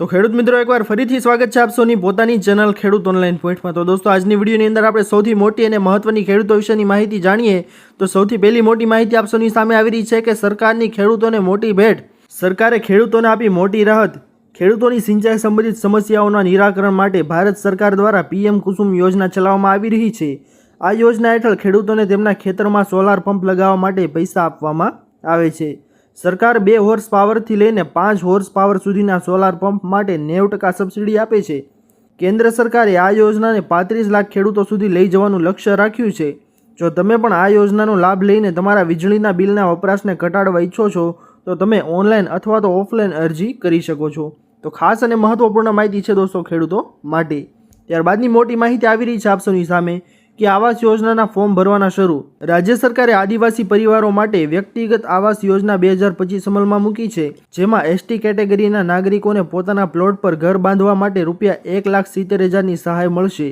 તો ખેડૂત મિત્રો, એકવાર ફરીથી સ્વાગત છે આપ સૌની પોતાની ચેનલ ખેડૂત ઓનલાઈન પોઈન્ટમાં. તો દોસ્તો, આજની વિડીયોની અંદર આપણે સૌથી મોટી અને મહત્વની ખેડૂતો વિશેની માહિતી જાણીએ. તો સૌથી પહેલી મોટી માહિતી આપ સૌની સામે આવી રહી છે કે સરકારની ખેડૂતોને મોટી ભેટ. સરકારે ખેડૂતોને આપી મોટી રાહત. ખેડૂતોની સિંચાઈ સંબંધિત સમસ્યાઓના નિરાકરણ માટે ભારત સરકાર દ્વારા પીએમ કુસુમ યોજના ચલાવવામાં આવી રહી છે. આ યોજના હેઠળ ખેડૂતોને તેમના ખેતરમાં સોલાર પંપ લગાવવા માટે પૈસા આપવામાં આવે છે. સરકાર બે હોર્સ પાવરથી લઈને પાંચ હોર્સ પાવર સુધીના સોલાર પંપ માટે નેવ ટકા સબસિડી આપે છે. કેન્દ્ર સરકારે આ યોજનાને પાંત્રીસ લાખ ખેડૂતો સુધી લઈ જવાનું લક્ષ્ય રાખ્યું છે. જો તમે પણ આ યોજનાનો લાભ લઈને તમારા વીજળીના બિલના વપરાશને ઘટાડવા ઈચ્છો છો, તો તમે ઓનલાઈન અથવા તો ઓફલાઈન અરજી કરી શકો છો. તો ખાસ અને મહત્વપૂર્ણ માહિતી છે દોસ્તો ખેડૂતો માટે. ત્યારબાદની મોટી માહિતી આવી રહી છે આપ સૌની સામે. કે આવાસ યોજનાના ફોર્મ ભરવાના શરૂ. રાજ્ય સરકારે આદિવાસી પરિવારો માટે વ્યક્તિગત આવાસ યોજના બે હજાર પચીસ અમલમાં મૂકી છે, જેમાં એસટી કેટેગરીના નાગરિકોને પોતાના પ્લોટ પર ઘર બાંધવા માટે રૂપિયા એક લાખ સિત્તેર હજારની સહાય મળશે.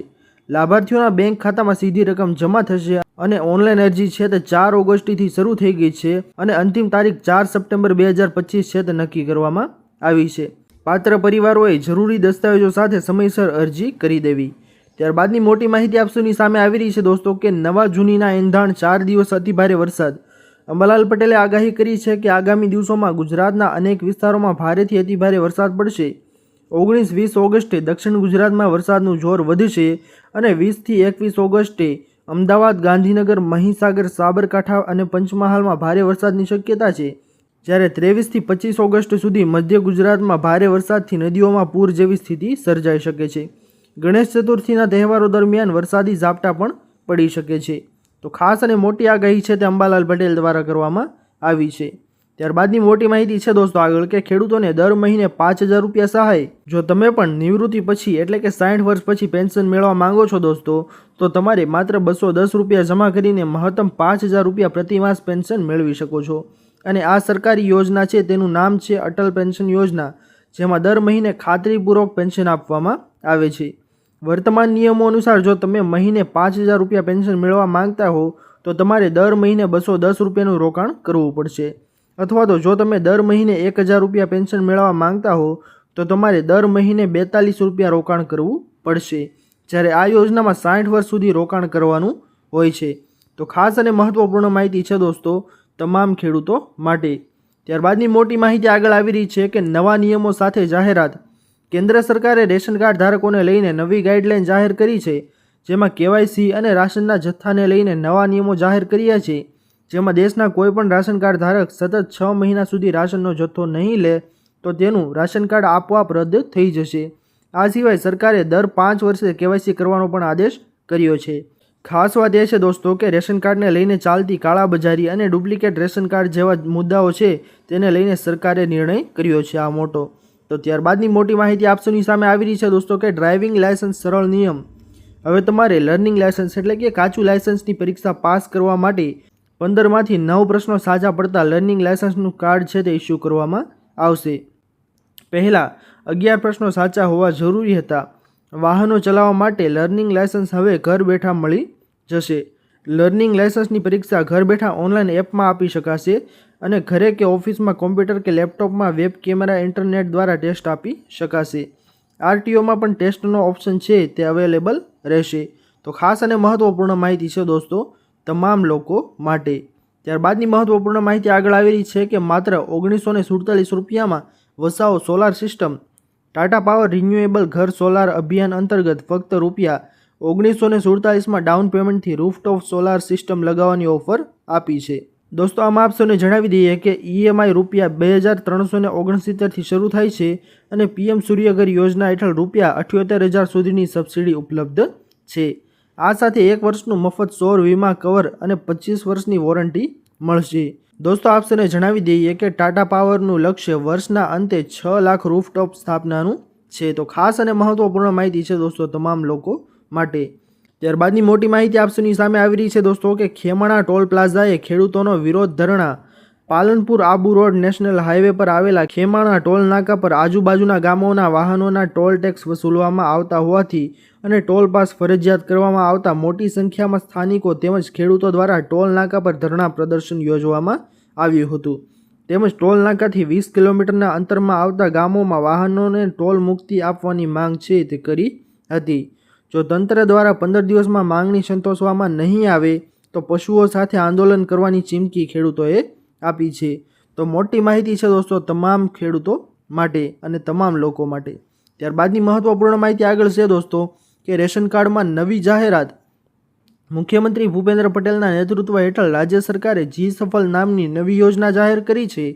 લાભાર્થીઓના બેંક ખાતામાં સીધી રકમ જમા થશે અને ઓનલાઈન અરજી છે તે ચાર ઓગસ્ટથી શરૂ થઈ ગઈ છે અને અંતિમ તારીખ ચાર સપ્ટેમ્બર બે હજાર પચીસ છે તે નક્કી કરવામાં આવી છે. પાત્ર પરિવારોએ જરૂરી દસ્તાવેજો સાથે સમયસર અરજી કરી દેવી. ત્યારબાદની મોટી માહિતી આપસુની સામે આવી રહી છે દોસ્તો કે નવા જૂનીના એંધાણ ચાર દિવસ અતિભારે વરસાદ. અંબાલાલ પટેલે આગાહી કરી છે કે આગામી દિવસોમાં ગુજરાતના અનેક વિસ્તારોમાં ભારેથી અતિભારે વરસાદ પડશે. ઓગણીસ, વીસ ઓગસ્ટે દક્ષિણ ગુજરાતમાં વરસાદનું જોર વધશે અને વીસથી એકવીસ ઓગસ્ટે અમદાવાદ, ગાંધીનગર, મહીસાગર, સાબરકાંઠા અને પંચમહાલમાં ભારે વરસાદની શક્યતા છે. જ્યારે ત્રેવીસથી પચીસ ઓગસ્ટ સુધી મધ્ય ગુજરાતમાં ભારે વરસાદથી નદીઓમાં પૂર જેવી સ્થિતિ સર્જાઈ શકે છે. ગણેશ ચતુર્થીના તહેવારો દરમિયાન વરસાદી ઝાપટા પણ પડી શકે છે. તો ખાસ અને મોટી આગાહી છે તે અંબાલાલ પટેલ દ્વારા કરવામાં આવી છે. ત્યારબાદની મોટી માહિતી છે દોસ્તો આગળ કે ખેડૂતોને દર મહિને પાંચ હજાર રૂપિયા સહાય. જો તમે પણ નિવૃત્તિ પછી એટલે કે સાઠ વર્ષ પછી પેન્શન મેળવવા માંગો છો દોસ્તો, તો તમારે માત્ર બસો દસ રૂપિયા જમા કરીને મહત્તમ પાંચ હજાર રૂપિયા પ્રતિમાસ પેન્શન મેળવી શકો છો. અને આ સરકારી યોજના છે તેનું નામ છે અટલ પેન્શન યોજના, જેમાં દર મહિને ખાતરીપૂર્વક પેન્શન આપવામાં આવે છે. વર્તમાન નિયમો અનુસાર જો તમે મહિને પાંચ હજાર રૂપિયા પેન્શન મેળવવા માંગતા હો, તો તમારે દર મહિને બસો દસ રૂપિયાનું રોકાણ કરવું પડશે. અથવા તો જો તમે દર મહિને એક હજાર રૂપિયા પેન્શન મેળવવા માંગતા હો, તો તમારે દર મહિને બેતાલીસ રૂપિયા રોકાણ કરવું પડશે, જ્યારે આ યોજનામાં સાઠ વર્ષ સુધી રોકાણ કરવાનું હોય છે. તો ખાસ અને મહત્ત્વપૂર્ણ માહિતી છે દોસ્તો, તમામ ખેડૂતો માટે. ત્યારબાદની મોટી માહિતી આગળ આવી રહી છે કે નવા નિયમો સાથે જાહેરાત કેન્દ્ર સરકારે રેશન કાર્ડ ધારકોને લઈને નવી ગાઈડલાઇન જાહેર કરી છે, જેમાં કેવાયસી અને રાશનના જથ્થાને લઈને નવા નિયમો જાહેર કર્યા છે, જેમાં દેશના કોઈપણ રાશન કાર્ડ ધારક સતત છ મહિના સુધી રાશનનો જથ્થો નહીં લે, તો તેનું રાશન કાર્ડ આપોઆપ રદ થઈ જશે. આ સિવાય સરકારે દર પાંચ વર્ષે કેવાયસી કરવાનો પણ આદેશ કર્યો છે. ખાસ વાત એ છે દોસ્તો કે રેશન કાર્ડને લઈને ચાલતી કાળાબજારી અને ડુપ્લિકેટ રેશન કાર્ડ જેવા મુદ્દાઓ છે, તેને લઈને સરકારે નિર્ણય કર્યો છે આ મોટો. તો ત્યારબાદની મોટી માહિતી આપસોની સામે આવી રહી છે દોસ્તો કે ડ્રાઇવિંગ લાયસન્સ સરળ નિયમ. હવે તમારે લર્નિંગ લાયસન્સ એટલે કે કાચું લાયસન્સની પરીક્ષા પાસ કરવા માટે પંદરમાંથી નવ પ્રશ્નો સાજા પડતા લર્નિંગ લાયસન્સનું કાર્ડ છે તે ઇસ્યુ કરવામાં આવશે. પહેલાં અગિયાર પ્રશ્નો સાચા હોવા જરૂરી હતા. વાહનો ચલાવવા માટે લર્નિંગ લાયસન્સ હવે ઘર બેઠા મળી જશે. લર્નિંગ લાયસન્સની પરીક્ષા ઘર બેઠા ઓનલાઈન એપમાં આપી શકાશે. અને ઘરે કે ઓફિસમાં કોમ્પ્યુટર કે લેપટોપમાં વેબ કેમેરા ઇન્ટરનેટ દ્વારા ટેસ્ટ આપી શકાશે. આરટીઓમાં પણ ટેસ્ટનો ઓપ્શન છે, તે અવેલેબલ રહેશે. તો ખાસ અને મહત્ત્વપૂર્ણ માહિતી છે દોસ્તો, તમામ લોકો માટે. ત્યારબાદની મહત્ત્વપૂર્ણ માહિતી આગળ આવી રહી છે કે માત્ર ઓગણીસો ને સુડતાલીસ રૂપિયામાં વસાવો solar system. Tata power renewable ઘર સોલાર અભિયાન અંતર્ગત ફક્ત રૂપિયા ઓગણીસો ને સુડતાલીસમાં ડાઉન પેમેન્ટથી રૂફટોપ સોલાર સિસ્ટમ લગાવવાની ઓફર આપી છે. દોસ્તો, આમાં આપસોને જણાવી દઈએ કે ઈએમઆઈ રૂપિયા બે હજાર ત્રણસો ને ઓગણસિત્તેરથી શરૂ થાય છે અને પીએમ સૂર્યઘર યોજના હેઠળ રૂપિયા અઠ્યોતેર હજાર સુધીની સબસિડી ઉપલબ્ધ છે. આ સાથે એક વર્ષનું મફત સૌર વીમા કવર અને પચીસ વર્ષની વોરંટી મળશે. દોસ્તો આપસોને જણાવી દઈએ કે ટાટા પાવરનું લક્ષ્ય વર્ષના અંતે છ લાખ રૂફટોપ સ્થાપનાનું છે. તો ખાસ અને મહત્વપૂર્ણ માહિતી છે દોસ્તો તમામ લોકો માટે. ત્યારબાદની મોટી માહિતી આપસોની સામે આવી રહી છે દોસ્તો કે ખેમણા ટોલ પ્લાઝાએ ખેડૂતોનો વિરોધ ધરણા. Palanpur Abu road national highway પર આવેલા ખેમાણા ટોલ નાકા પર આજુબાજુના ગામોના વાહનોના ટોલ ટેક્સ વસૂલવામાં આવતા હોવાથી અને ટોલ પાસ ફરજિયાત કરવામાં આવતા મોટી સંખ્યામાં સ્થાનિકો તેમજ ખેડૂતો દ્વારા ટોલ નાકા પર ધરણા પ્રદર્શન યોજવામાં આવ્યું હતું. તેમજ ટોલ નાકાથી વીસ કિલોમીટરના અંતરમાં આવતા ગામોમાં વાહનોને ટોલ મુક્તિ આપવાની માંગ છે તે કરી હતી. જો તંત્ર દ્વારા પંદર દિવસમાં માંગણી સંતોષવામાં નહીં આવે, તો પશુઓ સાથે આંદોલન કરવાની ચીમકી ખેડૂતોએ આપી છે. તો મોટી માહિતી છે દોસ્તો, તમામ ખેડૂતો માટે અને તમામ લોકો માટે. ત્યારબાદની મહત્વપૂર્ણ માહિતી આગળ છે દોસ્તો, કે રેશન કાર્ડમાં નવી જાહેરાત. મુખ્યમંત્રી ભૂપેન્દ્ર પટેલના નેતૃત્વ હેઠળ રાજ્ય સરકારે જી સફળ નામની નવી યોજના જાહેર કરી છે.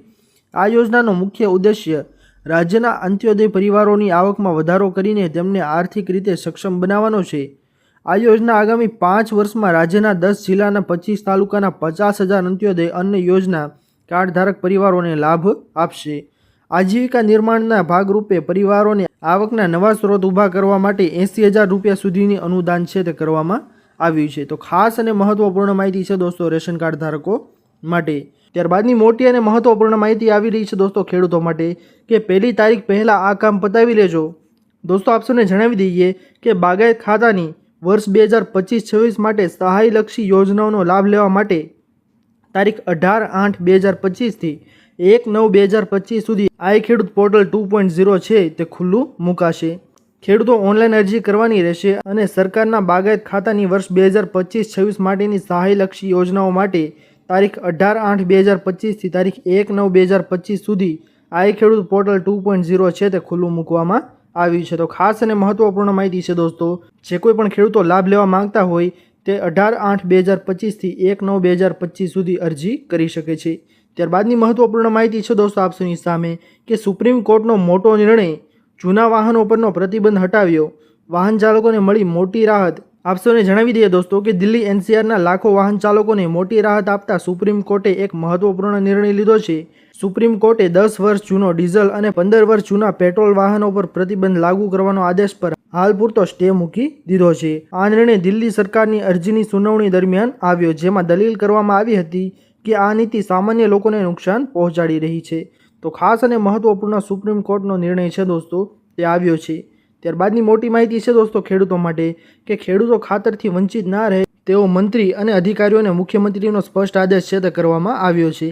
આ યોજનાનો મુખ્ય ઉદ્દેશ્ય રાજ્યના અંત્યોદય પરિવારોની આવકમાં વધારો કરીને તેમને આર્થિક રીતે સક્ષમ બનાવવાનો છે. આ યોજના આગામી પાંચ વર્ષમાં રાજ્યના દસ જિલ્લાના પચીસ તાલુકાના પચાસ હજાર અંત્યોદય અન્ન યોજના કાર્ડધારક પરિવારોને લાભ આપશે. આજીવિકા નિર્માણના ભાગરૂપે પરિવારોને આવકના નવા સ્ત્રોત ઊભા કરવા માટે એંસી હજાર રૂપિયા સુધીની અનુદાન છે તે કરવામાં આવ્યું છે. તો ખાસ અને મહત્વપૂર્ણ માહિતી છે દોસ્તો રેશન કાર્ડ ધારકો માટે. ત્યારબાદની મોટી અને મહત્વપૂર્ણ માહિતી આવી રહી છે દોસ્તો ખેડૂતો માટે કે પહેલી તારીખ પહેલાં આ કામ પતાવી લેજો. દોસ્તો આપ જણાવી દઈએ કે બાગાયત ખાતાની વર્ષ બે હજાર પચીસ છવ્વીસ માટે સહાયલક્ષી યોજનાઓનો લાભ લેવા માટે તારીખ અઢાર આઠ બે હજાર પચીસથી એક નવ બે હજાર પચીસ સુધી આઈ ખેડૂત પોર્ટલ ટુ પોઈન્ટ ઝીરો છે તે ખુલ્લું મુકાશે. ખેડૂતો ઓનલાઈન અરજી કરવાની રહેશે અને સરકારના બાગાયત ખાતાની વર્ષ બે હજાર પચીસ છવ્વીસ માટેની સહાયલક્ષી યોજનાઓ માટે તારીખ અઢાર આઠ બે હજાર પચીસથી તારીખ એક નવ બે હજાર પચીસ સુધી આઈ ખેડૂત પોર્ટલ ટુ પોઈન્ટ ઝીરો છે તે ખુલ્લું મૂકવામાં આવ્યું છે. તો ખાસ અને મહત્વપૂર્ણ માહિતી છે દોસ્તો, જે કોઈ પણ ખેડૂતો લાભ લેવા માંગતા હોય તે અઢાર આઠ બે હજાર પચીસથી એક નવ બે હજાર પચીસ સુધી અરજી કરી શકે છે. ત્યારબાદની મહત્વપૂર્ણ માહિતી છે દોસ્તો આપસોની સામે કે સુપ્રીમ કોર્ટનો મોટો નિર્ણય જૂના વાહનો પરનો પ્રતિબંધ હટાવ્યો. વાહન ચાલકોને મળી મોટી રાહત આપસોને જણાવી દઈએ દોસ્તો કે દિલ્હી એનસીઆરના લાખો વાહન ચાલકોને મોટી રાહત આપતા સુપ્રીમ કોર્ટે એક મહત્વપૂર્ણ નિર્ણય લીધો છે. સુપ્રીમ કોર્ટે દસ વર્ષ જૂનો ડીઝલ અને પંદર વર્ષ જૂના પેટ્રોલ વાહનો પર પ્રતિબંધ લાગુ કરવાનો આદેશ પર હાલ પૂરતો સ્ટે મૂકી દીધો છે. આ નિર્ણય દિલ્હી સરકારની અરજીની સુનાવણી દરમિયાન આવ્યો, જેમાં દલીલ કરવામાં આવી હતી કે આ નીતિ સામાન્ય લોકોને નુકસાન પહોંચાડી રહી છે. તો ખાસ અને મહત્વપૂર્ણ સુપ્રીમ કોર્ટનો નિર્ણય છે દોસ્તો, તે આવ્યો છે. ત્યારબાદની મોટી માહિતી છે દોસ્તો ખેડૂતો માટે, કે ખેડૂતો ખાતરથી વંચિત ના રહે તેવો મંત્રી અને અધિકારીઓને મુખ્યમંત્રીનો સ્પષ્ટ આદેશ છે કરવામાં આવ્યો છે.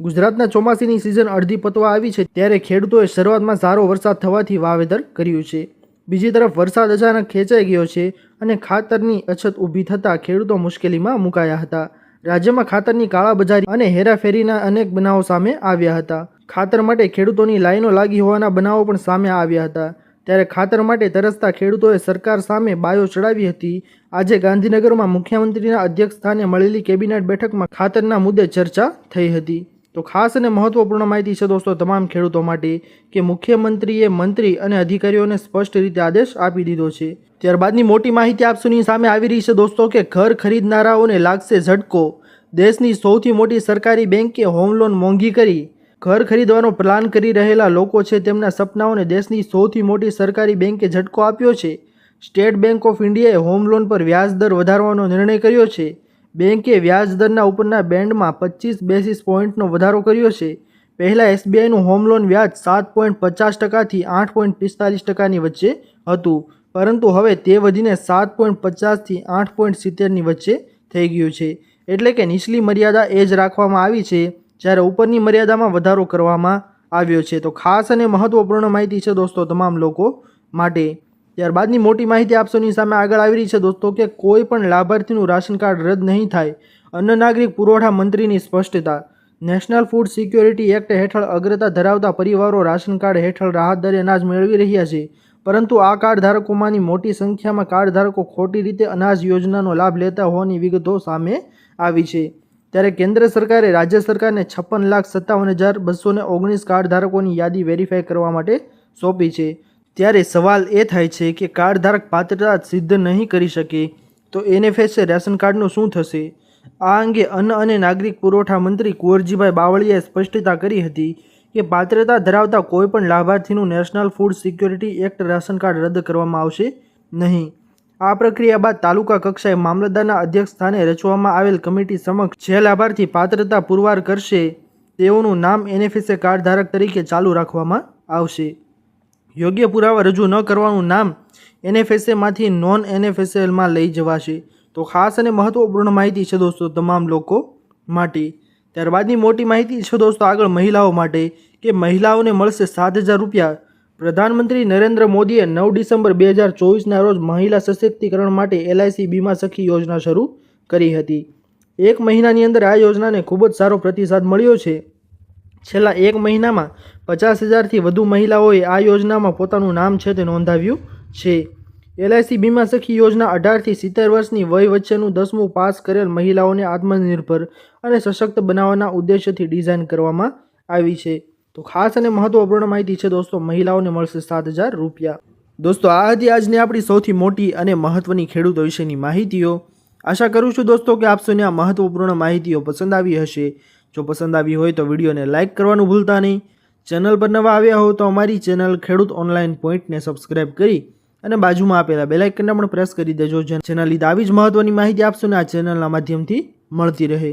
ગુજરાતના ચોમાસીની સિઝન અડધી પતવા આવી છે ત્યારે ખેડૂતોએ શરૂઆતમાં સારો વરસાદ થવાથી વાવેતર કર્યું છે. બીજી તરફ વરસાદ અચાનક ખેંચાઈ ગયો છે અને ખાતરની અછત ઊભી થતાં ખેડૂતો મુશ્કેલીમાં મુકાયા હતા. રાજ્યમાં ખાતરની કાળાબજારી અને હેરાફેરીના અનેક બનાવો સામે આવ્યા હતા. ખાતર માટે ખેડૂતોની લાઈનો લાગી હોવાના બનાવો પણ સામે આવ્યા હતા. ત્યારે ખાતર માટે તરસતા ખેડૂતોએ સરકાર સામે બાયો ચડાવી હતી. આજે ગાંધીનગરમાં મુખ્યમંત્રીના અધ્યક્ષસ્થાને મળેલી કેબિનેટ બેઠકમાં ખાતરના મુદ્દે ચર્ચા થઈ હતી. તો ખાસ અને મહત્વપૂર્ણ માહિતી છે દોસ્તો તમામ ખેડૂતો માટે, કે મુખ્યમંત્રીએ મંત્રી અને અધિકારીઓને સ્પષ્ટ રીતે આદેશ આપી દીધો છે. ત્યારબાદની મોટી માહિતી આપ સામે આવી રહી છે દોસ્તો, કે ઘર ખરીદનારાઓને લાગશે ઝટકો. દેશની સૌથી મોટી સરકારી બેંકે હોમ લોન મોંઘી કરી. ઘર ખરીદવાનો પ્લાન કરી રહેલા લોકો છે તેમના સપનાઓને દેશની સૌથી મોટી સરકારી બેંકે ઝટકો આપ્યો છે. સ્ટેટ બેંક ઓફ ઇન્ડિયાએ હોમ લોન પર વ્યાજ દર વધારવાનો નિર્ણય કર્યો છે. બેંકે વ્યાજ દરના ઉપરના બેન્ડમાં પચીસ બેસિસ પોઈન્ટનો વધારો કર્યો છે. પહેલાં એસબીઆઈનું હોમ લોન વ્યાજ સાત પોઈન્ટ પચાસ ટકાથી આઠ પોઈન્ટ પિસ્તાલીસ ટકાની વચ્ચે હતું, પરંતુ હવે તે વધીને સાત પોઈન્ટ પચાસથી આઠ પોઈન્ટ સિત્તેરની વચ્ચે થઈ ગયું છે. એટલે કે નીચલી મર્યાદા એ જ રાખવામાં આવી છે. જ્યારે ઉપરની મર્યાદામાં વધારો કરવામાં આવ્યો છે, તો ખાસ અને મહત્વપૂર્ણ માહિતી છે દોસ્તો તમામ લોકો માટે. ત્યારબાદની મોટી માહિતી આપસોની સામે આગળ આવી રહી છે દોસ્તો કે કોઈ પણ લાભાર્થીનું રાશન કાર્ડ રદ નહીં થાય. અન્ન નાગરિક પુરવઠા મંત્રીની સ્પષ્ટતા. નેશનલ ફૂડ સિક્યોરિટી એક્ટ હેઠળ અગ્રતા ધરાવતા પરિવારો રાશન કાર્ડ હેઠળ રાહત દરે અનાજ મેળવી રહ્યા છે. પરંતુ આ કાર્ડ ધારકોમાંની મોટી સંખ્યામાં કાર્ડ ધારકો ખોટી રીતે અનાજ યોજનાનો લાભ લેતા હોવાની વિગતો સામે આવી છે. ત્યારે કેન્દ્ર સરકારે રાજ્ય સરકારને છપ્પન લાખ સત્તાવન હજાર બસો ને ઓગણીસ કાર્ડ ધારકોની યાદી વેરીફાઈ કરવા માટે સોંપી છે. ત્યારે સવાલ એ થાય છે કે કાર્ડ ધારક પાત્રતા સિદ્ધ નહીં કરી શકે તો એનએફએસએ રેશન કાર્ડનું શું થશે? આ અંગે અન્ન અને નાગરિક પુરવઠા મંત્રી કુંવરજીભાઈ બાવળીયાએ સ્પષ્ટતા કરી હતી કે પાત્રતા ધરાવતા કોઈપણ લાભાર્થીનું national food security act ration card રદ કરવામાં આવશે નહીં. આ પ્રક્રિયા બાદ તાલુકા કક્ષાએ મામલતદારના અધ્યક્ષ સ્થાને રચવામાં આવેલ કમિટી સમક્ષ જે લાભાર્થી પાત્રતા પુરવાર કરશે, તેઓનું નામ એનએફએસએ કાર્ડ ધારક તરીકે ચાલુ રાખવામાં આવશે. યોગ્ય પુરાવા રજૂ ન કરવાનું નામ એનએફએસએમાંથી નોન એનએફએસએલમાં લઈ જવાશે. તો ખાસ અને મહત્વપૂર્ણ માહિતી છે દોસ્તો તમામ લોકો માટે. ત્યારબાદની મોટી માહિતી છે દોસ્તો આગળ મહિલાઓ માટે કે મહિલાઓને મળશે સાત હજાર રૂપિયા પ્રધાનમંત્રી નરેન્દ્ર મોદીએ નવ ડિસેમ્બર બે હજાર ચોવીસના રોજ મહિલા સશક્તિકરણ માટે એલઆઈસી બીમા સખી યોજના શરૂ કરી હતી. એક મહિનાની અંદર આ યોજનાને ખૂબ જ સારો પ્રતિસાદ મળ્યો છે. છેલ્લા એક મહિનામાં પચાસ હજારથી વધુ મહિલાઓએ આ યોજનામાં પોતાનું નામ છે તે નોંધાવ્યું છે. એલઆઈસી બીમા સખી યોજના અઢારથી સિત્તેર વર્ષની વય વચ્ચેનું દસમું પાસ કરેલ મહિલાઓને આત્મનિર્ભર અને સશક્ત બનાવવાના ઉદ્દેશ્યથી ડિઝાઇન કરવામાં આવી છે. તો ખાસ અને મહત્વપૂર્ણ માહિતી છે દોસ્તો, મહિલાઓને મળશે સાત હજાર રૂપિયા. દોસ્તો, આ હતી આજની આપણી સૌથી મોટી અને મહત્વની ખેડૂતો વિશેની માહિતીઓ. આશા કરું છું દોસ્તો કે આપ સૌને આ મહત્વપૂર્ણ માહિતીઓ પસંદ આવી હશે. જો પસંદ આવી હોય તો વિડીયોને લાઇક કરવાનું ભૂલતા નહીં. ચેનલ પર નવા આવ્યા હો તો અમારી ચેનલ ખેડૂત ઓનલાઈન પોઈન્ટને સબસ્ક્રાઇબ કરી અને બાજુમાં આપેલા બેલાઇકનને પણ પ્રેસ કરી દેજો, જેના લીધે આવી જ મહત્વની માહિતી આપશો ને આ ચેનલના માધ્યમથી મળતી રહે.